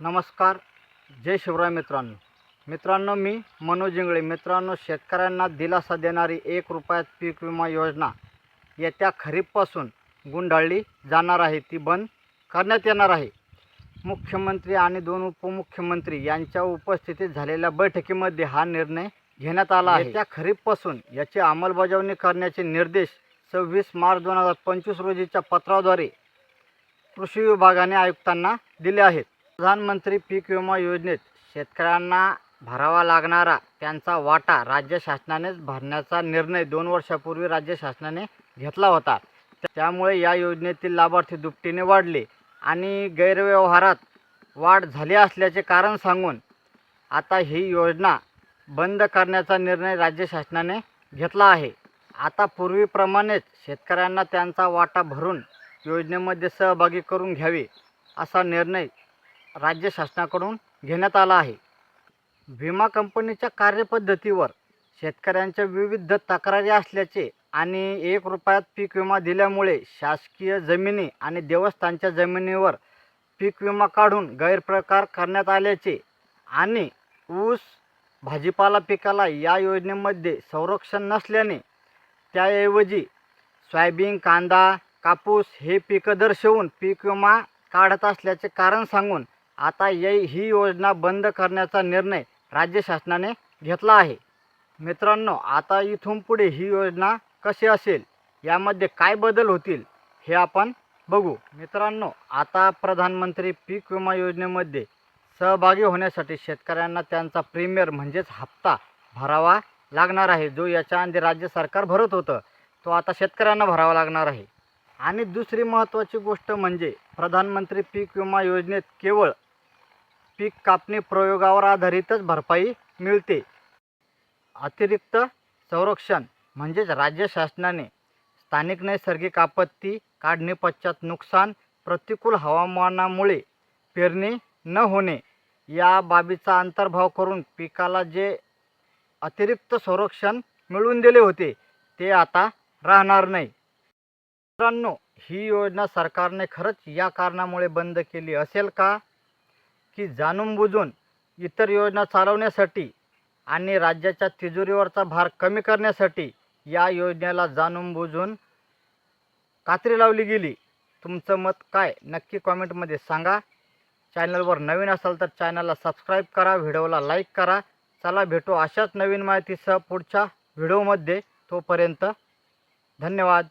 नमस्कार जय शिवराय मित्रांनो. मित्रांनो मी मनोज इंगळे. मित्रांनो शेतकऱ्यांना दिलासा देणारी एक रुपयात पीक विमा योजना येत्या खरीपपासून गुंडाळली जाणार आहे. ती बंद करण्यात येणार आहे. मुख्यमंत्री आणि दोन उपमुख्यमंत्री यांच्या उपस्थितीत झालेल्या बैठकीमध्ये हा निर्णय घेण्यात आला आहे. येत्या खरीपपासून याची अंमलबजावणी करण्याचे निर्देश सव्वीस मार्च दोन हजार पंचवीस रोजीच्या पत्राद्वारे कृषी विभागाने आयुक्तांना दिले आहेत. प्रधानमंत्री पीक विमा योजनेत शेतकऱ्यांना भरावा लागणारा त्यांचा वाटा राज्य शासनानेच भरण्याचा निर्णय दोन वर्षापूर्वी राज्य शासनाने घेतला होता. त्यामुळे या योजनेतील लाभार्थी दुपटीने वाढले आणि गैरव्यवहारात वाढ झाली असल्याचे कारण सांगून आता ही योजना बंद करण्याचा निर्णय राज्य शासनाने घेतला आहे. आता पूर्वीप्रमाणेच शेतकऱ्यांना त्यांचा वाटा भरून योजनेमध्ये सहभागी करून घ्यावे असा निर्णय राज्य शासनाकडून घेण्यात आला आहे. विमा कंपनीच्या कार्यपद्धतीवर शेतकऱ्यांच्या विविध तक्रारी असल्याचे आणि एक रुपयात पीक विमा दिल्यामुळे शासकीय जमिनी आणि देवस्थानच्या जमिनीवर पीक विमा काढून गैरप्रकार करण्यात आल्याचे आणि ऊस भाजीपाला पिकाला या योजनेमध्ये संरक्षण नसल्याने त्याऐवजी सोयाबीन कांदा कापूस हे पिकं दर्शवून पीक विमा काढत असल्याचे कारण सांगून आता येई ही योजना बंद करण्याचा निर्णय राज्य शासनाने घेतला आहे. मित्रांनो आता इथून पुढे ही योजना कशी असेल यामध्ये काय बदल होतील हे आपण बघू. मित्रांनो आता प्रधानमंत्री पीक विमा योजनेमध्ये सहभागी होण्यासाठी शेतकऱ्यांना त्यांचा प्रीमियर म्हणजेच हप्ता भरावा लागणार आहे जो याच्या आधी राज्य सरकार भरत होतं तो आता शेतकऱ्यांना भरावा लागणार आहे. आणि दुसरी महत्त्वाची गोष्ट म्हणजे प्रधानमंत्री पीक विमा योजनेत केवळ पीक कापणी प्रयोगावर आधारितच भरपाई मिळते. अतिरिक्त संरक्षण म्हणजेच राज्य शासनाने स्थानिक नैसर्गिक आपत्ती काढणी पश्चात नुकसान प्रतिकूल हवामानामुळे पेरणी न होणे या बाबीचा अंतर्भाव करून पिकाला जे अतिरिक्त संरक्षण मिळवून दिले होते ते आता राहणार नाही. मित्रांनो ही योजना सरकारने खरंच या कारणामुळे बंद केली असेल का? की जाणून बुजून इतर योजना चालवण्यासाठी आणि राज्याच्या तिजोरीवरचा भार कमी करण्यासाठी या योजनेला जाणून बुजून कात्री लावली गेली. तुमचं मत काय? नक्की कॉमेंटमध्ये सांगा. चॅनलवर नवीन असाल तर चॅनलला सबस्क्राईब करा व्हिडिओला लाईक करा. चला भेटू अशाच नवीन माहितीसह पुढच्या व्हिडिओमध्ये. तोपर्यंत धन्यवाद.